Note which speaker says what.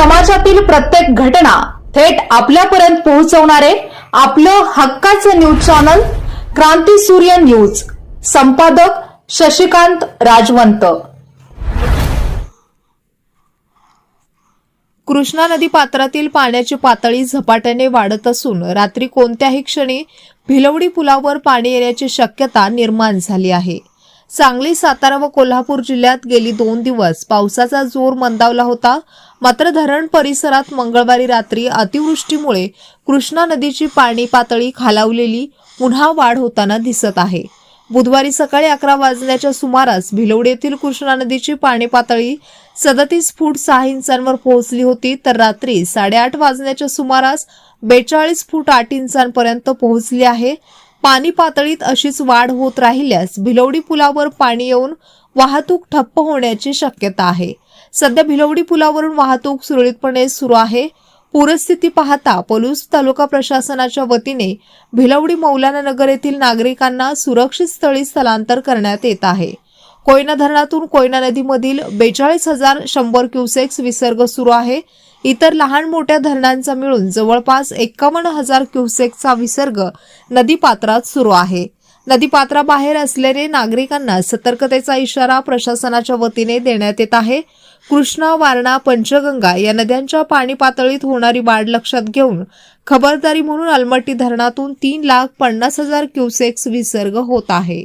Speaker 1: समाजातील प्रत्येक घटना थेट आपल्यापर्यंत पोहोचवणारे आपलं हक्काचं न्यूज चॅनल क्रांती सूर्य न्यूज. संपादक शशिकांत राजवंत. कृष्णा नदी पात्रातील पाण्याची पातळी झपाट्याने वाढत असून रात्री कोणत्याही क्षणी भिलवडी पुलावर पाणी येण्याची शक्यता निर्माण झाली आहे. सांगली सातारा व कोल्हापूर जिल्ह्यात गेली दोन दिवस पावसाचा जोर मंदावला होता. मात्र धरण परिसरात मंगळवारी रात्री अतिवृष्टीमुळे कृष्णा नदीची पाणी पातळी खालावलेली पुन्हा वाढ होताना दिसत आहे. बुधवारी सकाळी अकरा वाजण्याच्या सुमारास भिलवडी येथील कृष्णा नदीची पाणी पातळी सदतीस फूट सहा इंचांवर पोहोचली होती तर रात्री साडेआठ वाजण्याच्या सुमारास बेचाळीस फूट आठ इंचांपर्यंत पोहोचली आहे. पाणी पातळीत अशीच वाढ होत राहिल्यास भिलवडी पुलावर पाणी येऊन वाहतूक ठप्प होण्याची शक्यता आहे. सध्या भिलवडी पुलावरून वाहतूक सुरळीतपणे सुरू आहे. पूरस्थिती पाहता पलूस तालुका प्रशासनाच्या वतीने भिलवडी मौलाना नगर येथील नागरिकांना सुरक्षित स्थळी स्थलांतर करण्यात येत आहे. कोयना धरणातून कोयना नदीमधील बेचाळीस हजार शंभर क्युसेक्स विसर्ग सुरू आहे. इतर लहान मोठ्या धरणांचा मिळून जवळपास एकावन्न हजार क्युसेकचा विसर्ग नदीपात्रात सुरू आहे. नदीपात्राबाहेर असलेले नागरिकांना सतर्कतेचा इशारा प्रशासनाच्या वतीने देण्यात येत आहे. कृष्णा वारणा पंचगंगा या नद्यांच्या पाणी पातळीत होणारी वाढ लक्षात घेऊन खबरदारी म्हणून अलमट्टी धरणातून तीन लाख पन्नास हजार क्युसेक्स विसर्ग होत आहे.